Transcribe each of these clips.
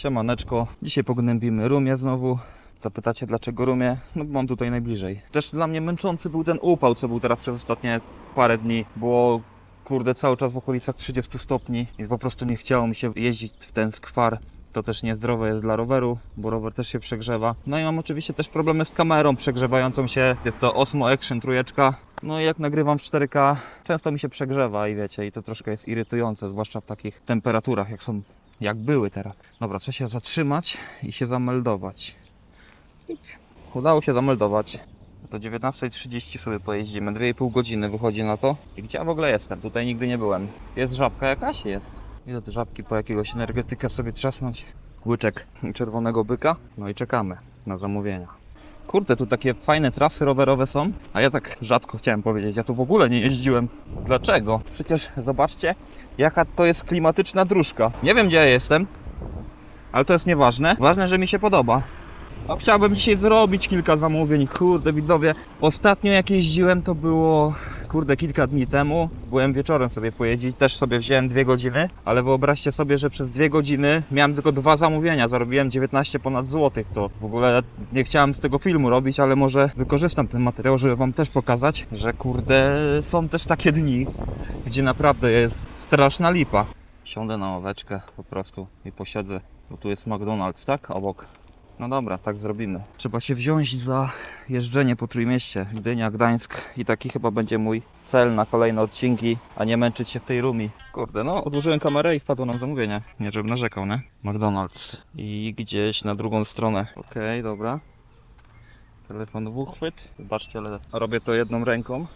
Siemaneczko. Dzisiaj pognębimy Rumię znowu. Zapytacie dlaczego Rumię? No mam tutaj najbliżej. Też dla mnie męczący był ten upał, co był teraz przez ostatnie parę dni. Było kurde cały czas w okolicach 30 stopni i po prostu nie chciało mi się jeździć w ten skwar. To też niezdrowe jest dla roweru, bo rower też się przegrzewa. No i mam oczywiście też problemy z kamerą przegrzewającą się. Jest to Osmo Action trójeczka. No i jak nagrywam w 4K, często mi się przegrzewa i wiecie, i to troszkę jest irytujące, zwłaszcza w takich temperaturach, jak są, jak były teraz. Dobra, trzeba się zatrzymać i się zameldować. Udało się zameldować. Do 19.30 sobie pojeździmy. 2,5 godziny wychodzi na to. I gdzie ja w ogóle jestem? Tutaj nigdy nie byłem. Jest żabka jakaś? Jest. Idę do żabki po jakiegoś energetyka sobie trzasnąć. Łyczek czerwonego byka. No i czekamy na zamówienia. Kurde, tu takie fajne trasy rowerowe są, a ja tak rzadko chciałem powiedzieć, ja tu w ogóle nie jeździłem. Dlaczego? Przecież zobaczcie, jaka to jest klimatyczna dróżka. Nie wiem, gdzie ja jestem, ale to jest nieważne. Ważne, że mi się podoba. A chciałbym dzisiaj zrobić kilka zamówień. Kurde, widzowie, ostatnio jak jeździłem to było, kurde, kilka dni temu. Byłem wieczorem sobie pojeździć, też sobie wziąłem dwie godziny, ale wyobraźcie sobie, że przez dwie godziny miałem tylko dwa zamówienia. Zarobiłem 19 ponad złotych. To w ogóle nie chciałem z tego filmu robić, ale może wykorzystam ten materiał, żeby wam też pokazać, że kurde, są też takie dni, gdzie naprawdę jest straszna lipa. Siądę na ławeczkę po prostu i posiedzę, bo tu jest McDonald's, tak? Obok. No dobra, tak zrobimy. Trzeba się wziąć za jeżdżenie po Trójmieście, Gdynia, Gdańsk i taki chyba będzie mój cel na kolejne odcinki, a nie męczyć się w tej rumi. Kurde, no odłożyłem kamerę i wpadło nam zamówienie. Nie, żebym narzekał, nie? McDonald's. I gdzieś na drugą stronę. Okej, dobra. Telefon w uchwyt. Zobaczcie, ale robię to jedną ręką.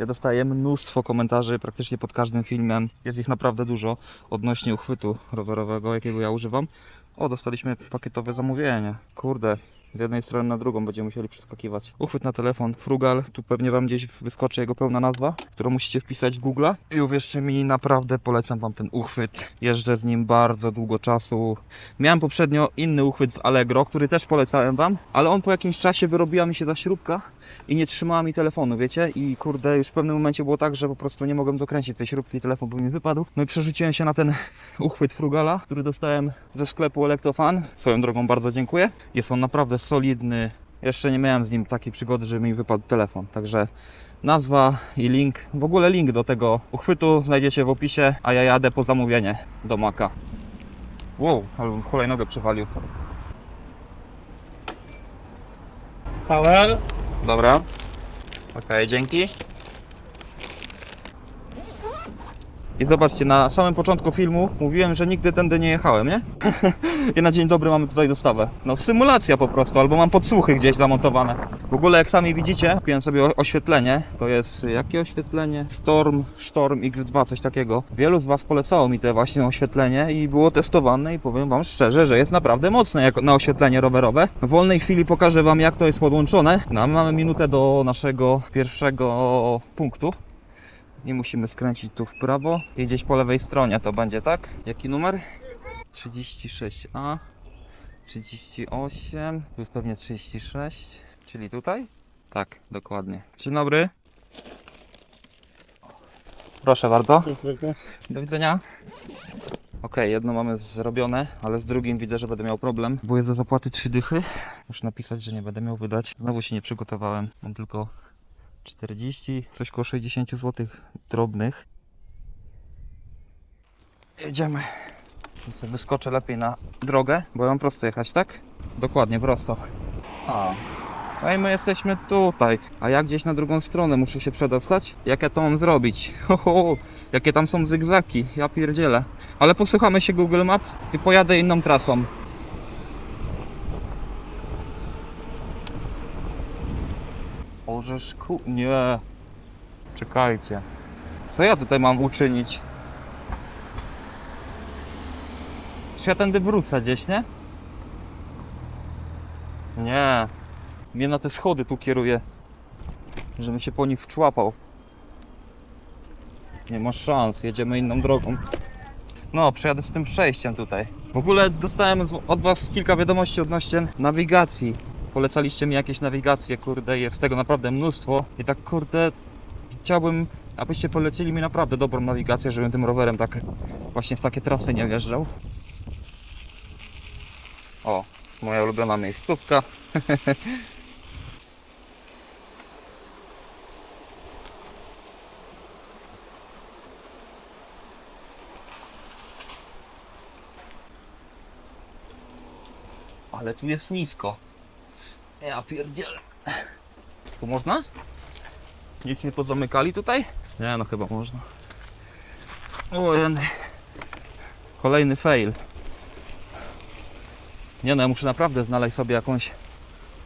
Ja dostaję mnóstwo komentarzy praktycznie pod każdym filmem. Jest ich naprawdę dużo odnośnie uchwytu rowerowego, jakiego ja używam. O, dostaliśmy pakietowe zamówienie. Kurde, z jednej strony na drugą będziemy musieli przeskakiwać. Uchwyt na telefon Frugal, tu pewnie Wam gdzieś wyskoczy jego pełna nazwa, którą musicie wpisać w Google. I uwierzcie mi, naprawdę polecam Wam ten uchwyt. Jeżdżę z nim bardzo długo czasu. Miałem poprzednio inny uchwyt z Allegro, który też polecałem Wam, ale on po jakimś czasie wyrobiła mi się ta śrubka i nie trzymała mi telefonu, wiecie? I kurde, już w pewnym momencie było tak, że po prostu nie mogłem dokręcić tej śrubki i telefon by mi wypadł. No i przerzuciłem się na ten uchwyt Frugala, który dostałem ze sklepu Electofan. Swoją drogą bardzo dziękuję. Jest on naprawdę solidny. Jeszcze nie miałem z nim takiej przygody, że mi wypadł telefon. Także nazwa i link, w ogóle link do tego uchwytu znajdziecie w opisie, a ja jadę po zamówienie do Maka. Wow, ale bym w hulajnogę przywalił. Powell. Dobra. Okej, dzięki. I zobaczcie, na samym początku filmu mówiłem, że nigdy tędy nie jechałem, nie? I na dzień dobry mamy tutaj dostawę. No symulacja po prostu, albo mam podsłuchy gdzieś zamontowane. W ogóle jak sami widzicie, kupiłem sobie oświetlenie. To jest, jakie oświetlenie? Storm, Storm X2, coś takiego. Wielu z Was polecało mi te właśnie oświetlenie i było testowane i powiem Wam szczerze, że jest naprawdę mocne jak na oświetlenie rowerowe. W wolnej chwili pokażę Wam jak to jest podłączone. No, mamy minutę do naszego pierwszego punktu. Nie musimy skręcić tu w prawo i gdzieś po lewej stronie to będzie, tak? Jaki numer? 36A 38 Tu jest pewnie 36 Czyli tutaj? Tak, dokładnie Dzień dobry Proszę bardzo Do widzenia Okej, jedno mamy zrobione, ale z drugim widzę, że będę miał problem, bo jest do zapłaty trzy dychy. Muszę napisać, że nie będę miał wydać. Znowu się nie przygotowałem. Mam tylko 40, coś koło 60 zł drobnych. Jedziemy. Wyskoczę lepiej na drogę, bo mam prosto jechać, tak? Dokładnie, prosto. A. No i my jesteśmy tutaj. A ja gdzieś na drugą stronę muszę się przedostać? Jak ja to mam zrobić? Ho, ho, jakie tam są zygzaki, ja pierdzielę. Ale posłuchamy się Google Maps i pojadę inną trasą. Orzeszku... Nie. Czekajcie. Co ja tutaj mam uczynić? Czy ja tędy wrócę gdzieś, nie? Nie. Mnie na te schody tu kieruje. Żebym się po nich wczłapał. Nie ma szans, jedziemy inną drogą. No, przejadę z tym przejściem tutaj. W ogóle dostałem od Was kilka wiadomości odnośnie nawigacji. Polecaliście mi jakieś nawigacje, kurde, jest tego naprawdę mnóstwo. I tak, kurde, chciałbym, abyście polecili mi naprawdę dobrą nawigację, żebym tym rowerem tak właśnie w takie trasy nie wjeżdżał. O, moja ulubiona miejscówka. Ale tu jest nisko. Ja pierdzielę. Tu można? Nic nie pozamykali tutaj? Nie no chyba można. O. Kolejny fail. Nie no, ja muszę naprawdę znaleźć sobie jakąś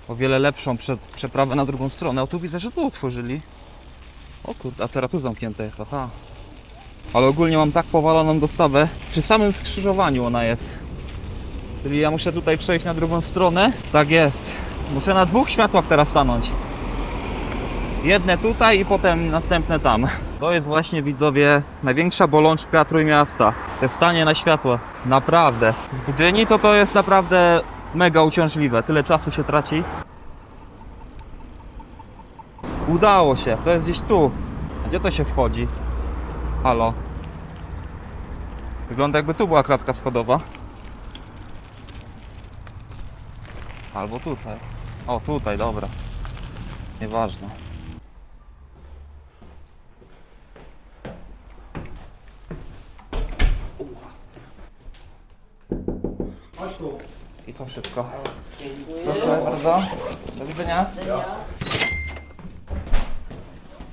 o wiele lepszą prze, przeprawę na drugą stronę. O tu widzę, że tu otworzyli. O kurde, a teraz tu zamknięte jest, aha. Ale ogólnie mam tak powaloną dostawę. Przy samym skrzyżowaniu ona jest. Czyli ja muszę tutaj przejść na drugą stronę. Tak jest. Muszę na dwóch światłach teraz stanąć. Jedne tutaj i potem następne tam. To jest właśnie widzowie największa bolączka Trójmiasta. To stanie na światłach. Naprawdę. W Gdyni to to jest naprawdę mega uciążliwe. Tyle czasu się traci. Udało się. To jest gdzieś tu. A Gdzie to się wchodzi? Halo. Wygląda jakby tu była klatka schodowa. Albo tutaj. O, tutaj, dobra. Nieważne. I to wszystko. Proszę bardzo. Do widzenia.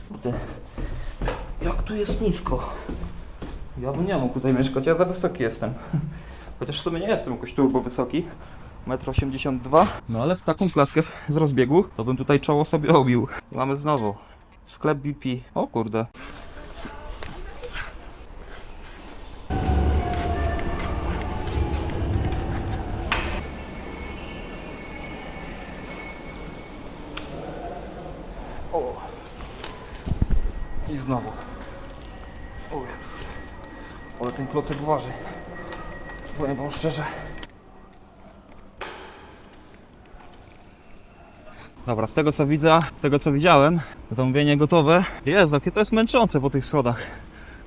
Kurde. Jak tu jest nisko. Ja bym nie mógł tutaj mieszkać, ja za wysoki jestem. Chociaż w sumie nie jestem jakoś turbo wysoki. 1,82 m. No ale w taką klatkę z rozbiegu to bym tutaj czoło sobie obił. Mamy znowu sklep BP. O kurde. O. I znowu. O jest. Ale ten klocek waży. Powiem wam szczerze. Dobra, z tego co widzę, z tego co widziałem, zamówienie gotowe. Jezu, jakie to jest męczące po tych schodach.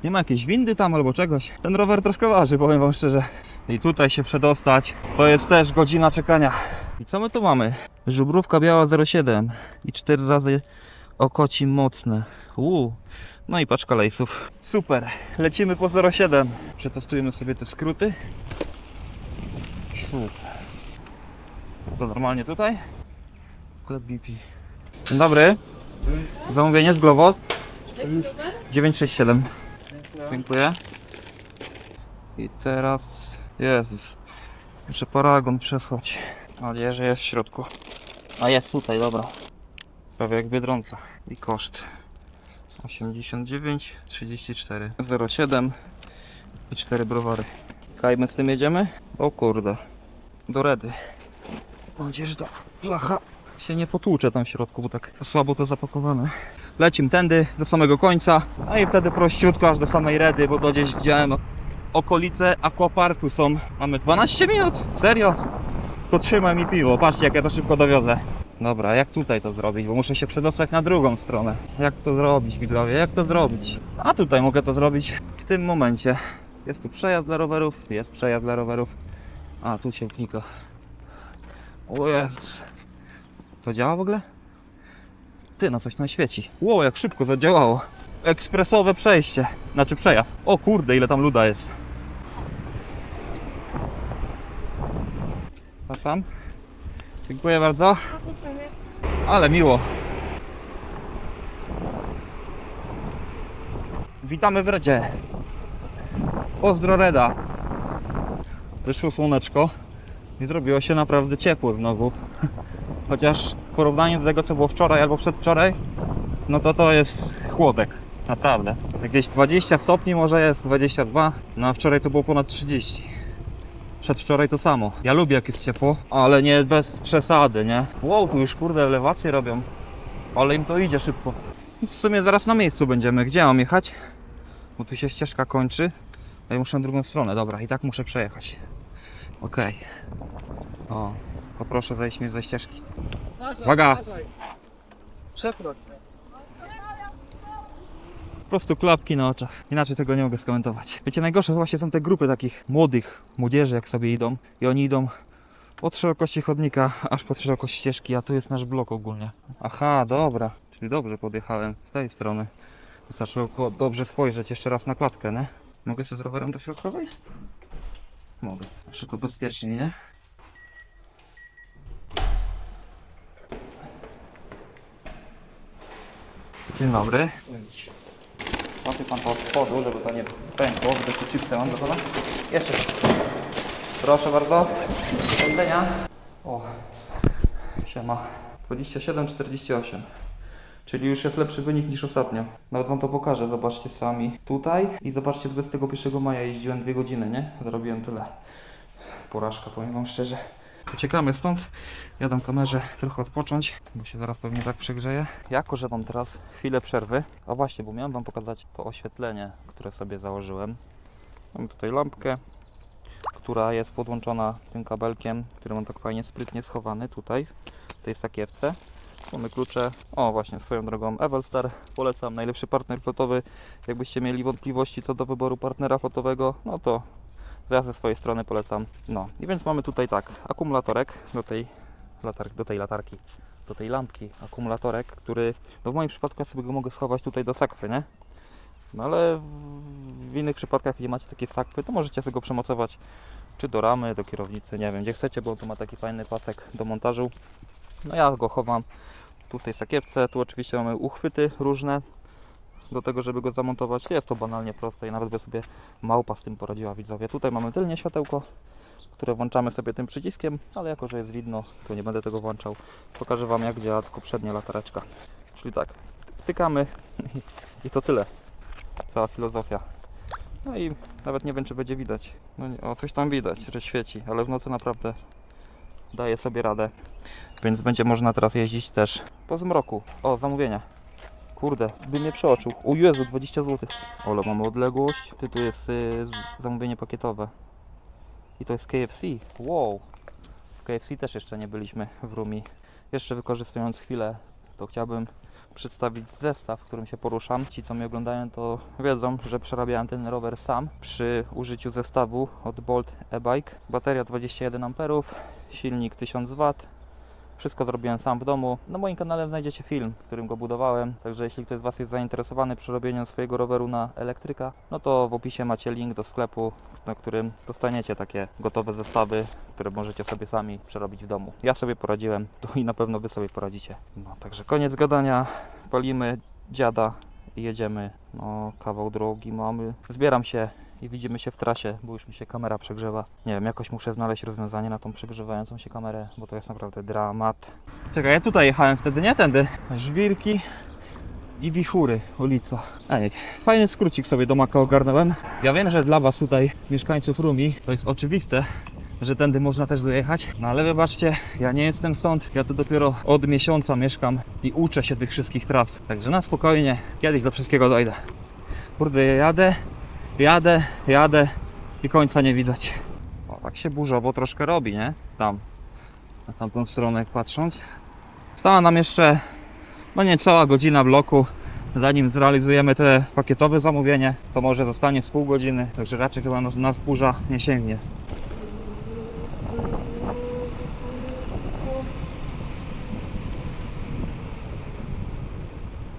Nie ma jakiejś windy tam albo czegoś. Ten rower troszkę waży, powiem wam szczerze. I tutaj się przedostać, to jest też godzina czekania. I co my tu mamy? Żubrówka biała 07 i 4 razy okoci mocne. Uuu. No i paczka lejsów. Super, lecimy po 07. Przetestujemy sobie te skróty. Super. Co normalnie tutaj? Sklep BP. Dzień dobry. Zamówienie z Glovo. 967. Dziękuję. I teraz... Jezus. Muszę paragon przesłać. Mam nadzieję, jest w środku. A jest tutaj, dobra. Prawie jak Biedronka. I koszt. 89, 34, 07 i 4 browary. Kajmy z tym jedziemy? O kurde. Do redy. Mam nadzieję, że ta flacha się nie potłucze tam w środku, bo tak słabo to zapakowane. Lecim tędy do samego końca, a i wtedy prościutko aż do samej redy, bo do gdzieś widziałem okolice aquaparku są. Mamy 12 minut? Serio? To trzymaj mi piwo, patrzcie jak ja to szybko dowiozę. Dobra, jak tutaj to zrobić? Bo muszę się przedostać na drugą stronę. Jak to zrobić, widzowie? Jak to zrobić? A tutaj mogę to zrobić w tym momencie. Jest tu przejazd dla rowerów, jest przejazd dla rowerów. A, tu się klika. O Jezus. To działa w ogóle? Ty, no coś tam świeci. Wow, jak szybko zadziałało. Ekspresowe przejście. Znaczy przejazd. O kurde, ile tam luda jest. Przepraszam. Dziękuję bardzo. Ale miło. Witamy w Redzie. Pozdro Reda. Wyszło słoneczko i zrobiło się naprawdę ciepło znowu. Chociaż w porównaniu do tego, co było wczoraj albo przedwczoraj, no to to jest chłodek. Naprawdę. Jakieś 20 stopni może jest, 22. No a wczoraj to było ponad 30. Przedwczoraj to samo. Ja lubię jak jest ciepło, ale nie bez przesady, nie? Wow, tu już kurde elewacje robią. Ale im to idzie szybko. I W sumie zaraz na miejscu będziemy. Gdzie mam jechać? Bo tu się ścieżka kończy. A ja muszę na drugą stronę. Dobra, i tak muszę przejechać. Okej. O, poproszę wejść mnie ze ścieżki. Uwaga! Przepraszam. Po prostu klapki na oczach. Inaczej tego nie mogę skomentować. Wiecie, najgorsze właśnie są te grupy takich młodych młodzieży, jak sobie idą. I oni idą Od szerokości chodnika, aż pod szerokość ścieżki, a tu jest nasz blok ogólnie. Aha, dobra. Czyli dobrze podjechałem z tej strony. Wystarczyło dobrze spojrzeć jeszcze raz na klatkę, nie? Mogę sobie z rowerem do środka wejść? Mogę. Jeszcze to bezpiecznie, nie? Dzień dobry. Łapie pan to od spodu, żeby to nie pękło, bo ci chipsy mam gotowe. Jeszcze. Proszę bardzo. Do widzenia. O, siema. 27,48. Czyli już jest lepszy wynik niż ostatnio. Nawet wam to pokażę, zobaczcie sami. Tutaj i zobaczcie 21 maja jeździłem 2 godziny, nie? Zrobiłem tyle. Porażka, powiem wam szczerze. Uciekamy stąd. Jadę kamerze trochę odpocząć, bo się zaraz pewnie tak przegrzeje. Jako, że mam teraz chwilę przerwy, a właśnie, bo miałem wam pokazać to oświetlenie, które sobie założyłem. Mam tutaj lampkę, która jest podłączona tym kabelkiem, który mam tak fajnie sprytnie schowany tutaj, w tej sakiewce. Mamy klucze. O, właśnie, swoją drogą Evelstar. Polecam, najlepszy partner flotowy. Jakbyście mieli wątpliwości co do wyboru partnera flotowego, no to ja ze swojej strony polecam. No i więc mamy tutaj tak, akumulatorek do tej, do tej latarki, do tej lampki, akumulatorek, który, no w moim przypadku ja sobie go mogę schować tutaj do sakwy, nie? No ale w- w innych przypadkach, gdzie macie takie sakwy, to możecie sobie go przemocować czy do ramy, do kierownicy, nie wiem, gdzie chcecie, bo tu ma taki fajny pasek do montażu. No ja go chowam tu w tej sakiewce, tu oczywiście mamy uchwyty różne do tego, żeby go zamontować. Jest to banalnie proste i nawet by sobie małpa z tym poradziła widzowie. Tutaj mamy tylnie światełko, które włączamy sobie tym przyciskiem, ale jako, że jest widno, to nie będę tego włączał. Pokażę Wam jak działa tylko przednia latareczka. Czyli tak, wtykamy i to tyle. Cała filozofia. No i nawet nie wiem, czy będzie widać. No nie, o, coś tam widać, że świeci, ale w nocy naprawdę daje sobie radę. Więc będzie można teraz jeździć też po zmroku. O, zamówienia. Kurde, by mnie przeoczył. O Jezu, 20 zł. Ale mamy odległość. Ty tu jest y, zamówienie pakietowe. I to jest KFC. Wow. W KFC też jeszcze nie byliśmy w Rumi. Jeszcze wykorzystując chwilę, to chciałbym przedstawić zestaw, w którym się poruszam. Ci, co mnie oglądają, to wiedzą, że przerabiałem ten rower sam przy użyciu zestawu od Bolt e-bike. Bateria 21 A, silnik 1000 W, wszystko zrobiłem sam w domu. Na moim kanale znajdziecie film, w którym go budowałem. Także jeśli ktoś z Was jest zainteresowany przerobieniem swojego roweru na elektryka, no to w opisie macie link do sklepu, na którym dostaniecie takie gotowe zestawy, które możecie sobie sami przerobić w domu. Ja sobie poradziłem, to i na pewno Wy sobie poradzicie. No także koniec gadania. Palimy dziada i jedziemy. No kawał drogi mamy. Zbieram się i widzimy się w trasie, bo już mi się kamera przegrzewa. Nie wiem, jakoś muszę znaleźć rozwiązanie na tą przegrzewającą się kamerę, bo to jest naprawdę dramat. Czekaj, ja tutaj jechałem wtedy, nie tędy. Żwirki i wichury, ulica. Ej, fajny skrócik sobie do Maka ogarnąłem. Ja wiem, że dla Was tutaj, mieszkańców Rumi, to jest oczywiste, że tędy można też dojechać. No ale wybaczcie, ja nie jestem stąd. Ja tu dopiero od miesiąca mieszkam i uczę się tych wszystkich tras. Także na spokojnie, kiedyś do wszystkiego dojdę. Kurde, ja jadę, jadę, jadę i końca nie widać. O, tak się burzowo troszkę robi, nie? Tam, na tamtą stronę patrząc. Stała nam jeszcze, no nie cała godzina bloku. Zanim zrealizujemy te pakietowe zamówienie, to może zostanie z pół godziny, także raczej chyba nas, nas burza nie sięgnie.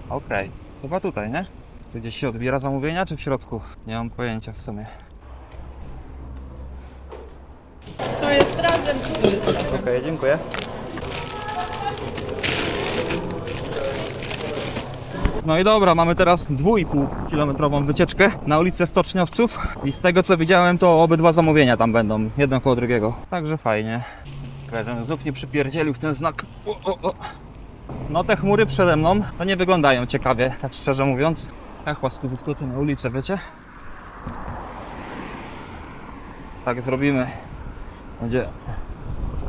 Okej, chyba tutaj, nie? Tu gdzieś się odbiera zamówienia, czy w środku? Nie mam pojęcia w sumie. To jest razem, to jest razem? Okej, dziękuję. No i dobra, mamy teraz 2,5 kilometrową wycieczkę na ulicę Stoczniowców i z tego co widziałem to obydwa zamówienia tam będą, jedno koło drugiego. Także fajnie. Żebym znów nie przypierdzielił w ten znak. O, o, o. No te chmury przede mną to nie wyglądają ciekawie, tak szczerze mówiąc. Jak łaski wyskoczę na ulicę, wiecie? Tak zrobimy. Będzie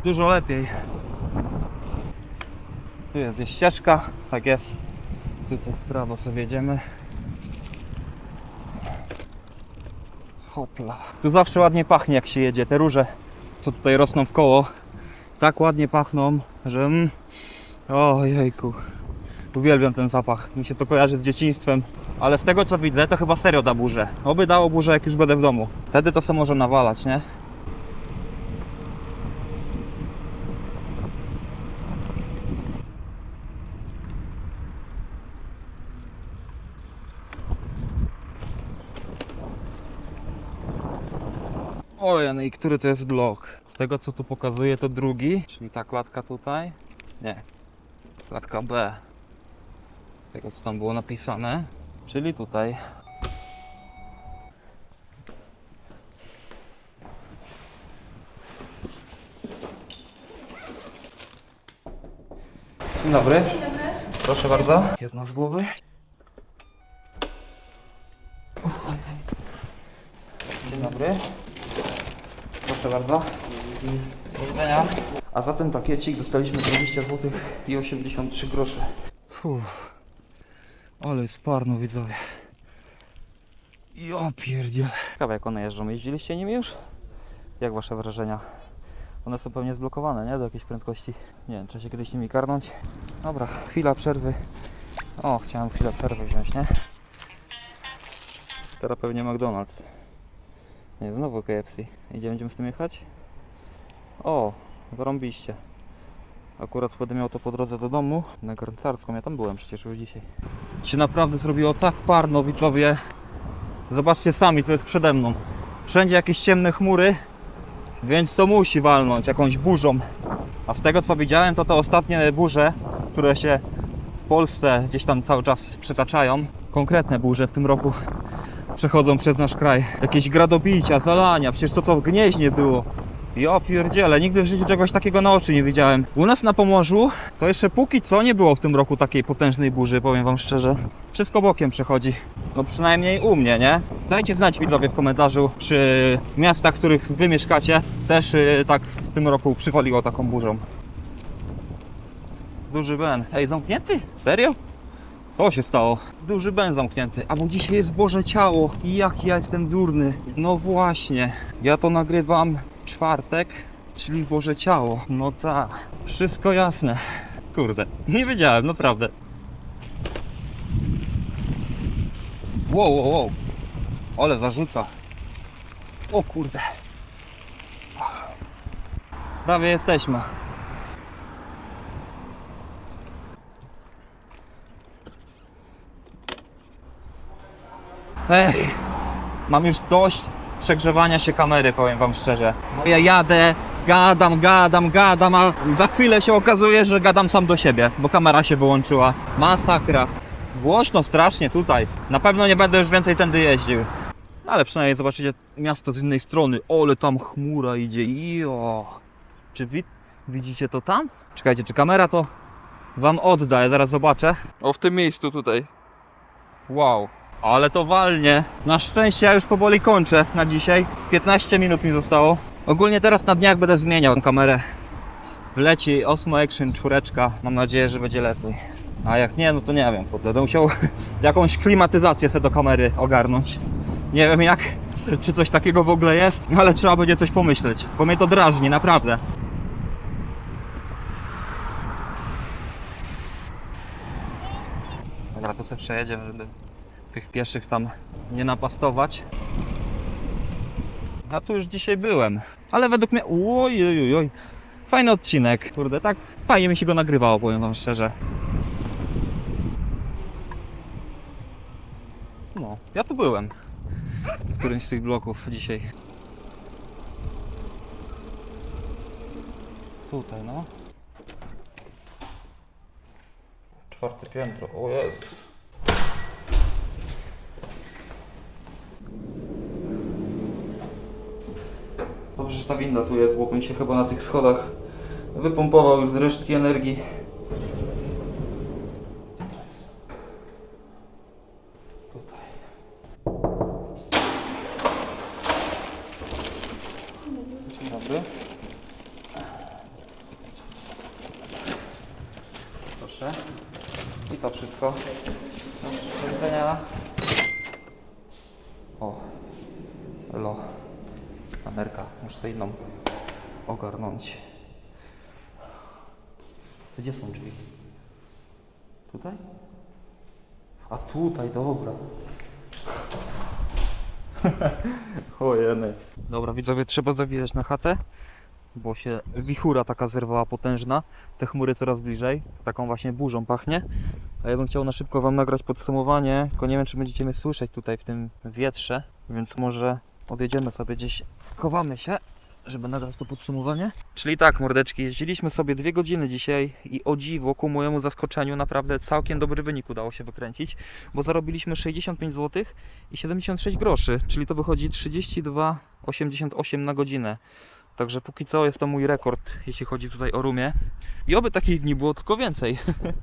dużo lepiej. Tu jest gdzieś ścieżka, tak jest. Tutaj w prawo sobie jedziemy. Hopla. Tu zawsze ładnie pachnie jak się jedzie. Te róże, co tutaj rosną w koło, tak ładnie pachną, że mm, ojejku. Uwielbiam ten zapach. Mi się to kojarzy z dzieciństwem. Ale z tego co widzę, to chyba serio da burzę. Oby dało burzę, jak już będę w domu. Wtedy to se może nawalać, nie? Oj, no i który to jest blok? Z tego co tu pokazuje to drugi, czyli ta klatka tutaj. Nie, klatka B. Z tego co tam było napisane. Czyli tutaj. Dzień dobry. Dzień dobry. Proszę bardzo. Jedna z głowy. Dzień dobry. Proszę bardzo. Do widzenia. A za ten pakiecik dostaliśmy 20 zł i 83 grosze. Uff. Ale sparno widzowie. Ja pierdzielę. Ciekawe jak one jeżdżą. Jeździliście nimi już? Jak wasze wrażenia? One są pewnie zblokowane, nie? Do jakiejś prędkości. Nie wiem, trzeba się kiedyś nimi karnąć. Dobra, chwila przerwy. O, chciałem chwilę przerwy wziąć, nie? Teraz pewnie McDonald's. Nie, znowu KFC. Idzie, będziemy z tym jechać? O, zarąbiście. Akurat będę miał to po drodze do domu, na Garncarską. Ja tam byłem przecież już dzisiaj. Się naprawdę zrobiło tak parno, widzowie. Zobaczcie sami, co jest przede mną. Wszędzie jakieś ciemne chmury, więc to musi walnąć jakąś burzą. A z tego co widziałem, to te ostatnie burze, które się w Polsce gdzieś tam cały czas przytaczają, konkretne burze w tym roku przechodzą przez nasz kraj. Jakieś gradobicia, zalania, przecież to co w Gnieźnie było. Ja pierdziele, nigdy w życiu czegoś takiego na oczy nie widziałem. U nas na Pomorzu to jeszcze póki co nie było w tym roku takiej potężnej burzy, powiem wam szczerze. Wszystko bokiem przechodzi. No przynajmniej u mnie, nie? Dajcie znać widzowie w komentarzu, czy w miastach, w których wy mieszkacie, też y, tak w tym roku przychodziło taką burzą. Duży Ben. Ej, zamknięty? Serio? Co się stało? Duży Ben zamknięty. A bo dzisiaj jest Boże Ciało. I jak ja jestem durny. No właśnie. Ja to nagrywam czwartek, czyli Boże Ciało. No tak. Wszystko jasne. Kurde. Nie wiedziałem, naprawdę. Wow, wow, wow. Zarzuca. O kurde. Prawie jesteśmy. Ech, mam już dość przegrzewania się kamery, powiem wam szczerze. Bo ja jadę, gadam, gadam, gadam, a za chwilę się okazuje, że gadam sam do siebie, bo kamera się wyłączyła. Masakra. Głośno strasznie tutaj. Na pewno nie będę już więcej tędy jeździł. Ale przynajmniej zobaczycie miasto z innej strony. Ole, tam chmura idzie. Jo. Czy wi widzicie to tam? Czekajcie, czy kamera to wam odda? Ja zaraz zobaczę. O, w tym miejscu tutaj. Wow. Ale to walnie. Na szczęście ja już powoli kończę na dzisiaj. 15 minut mi zostało. Ogólnie teraz na dniach będę zmieniał kamerę. Wleci Osmo Action czwóreczka. Mam nadzieję, że będzie lepiej. A jak nie, no to nie wiem. Będę musiał jakąś klimatyzację sobie do kamery ogarnąć. Nie wiem jak, czy coś takiego w ogóle jest, ale trzeba będzie coś pomyśleć, bo mnie to drażni, naprawdę. Dobra, to sobie przejedziemy, żeby tych pieszych tam nie napastować. A tu już dzisiaj byłem, ale według mnie, oj, oj, oj, oj, fajny odcinek, kurde, tak fajnie mi się go nagrywało, powiem wam szczerze. No, ja tu byłem w którymś z tych bloków dzisiaj. Tutaj, no. Czwarte piętro, o Jezus. Że ta winda tu jest, bo bym się chyba na tych schodach wypompował już z resztki energii. Proszę. I to wszystko. Do widzenia. Muszę sobie inną ogarnąć. Gdzie są drzwi? Tutaj? A tutaj, dobra. Ojeny. Dobra, widzowie, trzeba zawijać na chatę, bo się wichura taka zerwała potężna. Te chmury coraz bliżej. Taką właśnie burzą pachnie. A ja bym chciał na szybko Wam nagrać podsumowanie, tylko nie wiem, czy będziecie mnie słyszeć tutaj w tym wietrze, więc może Odjedziemy sobie gdzieś, chowamy się, żeby nagrać to podsumowanie. Czyli tak, mordeczki, jeździliśmy sobie dwie godziny dzisiaj i o dziwo, ku mojemu zaskoczeniu, naprawdę całkiem dobry wynik udało się wykręcić, bo zarobiliśmy 65 zł i 76 groszy, czyli to wychodzi 32,88 na godzinę. Także póki co jest to mój rekord, jeśli chodzi tutaj o rumie. I oby takich dni było tylko więcej.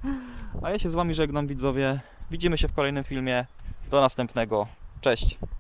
A ja się z Wami żegnam, widzowie. Widzimy się w kolejnym filmie. Do następnego. Cześć.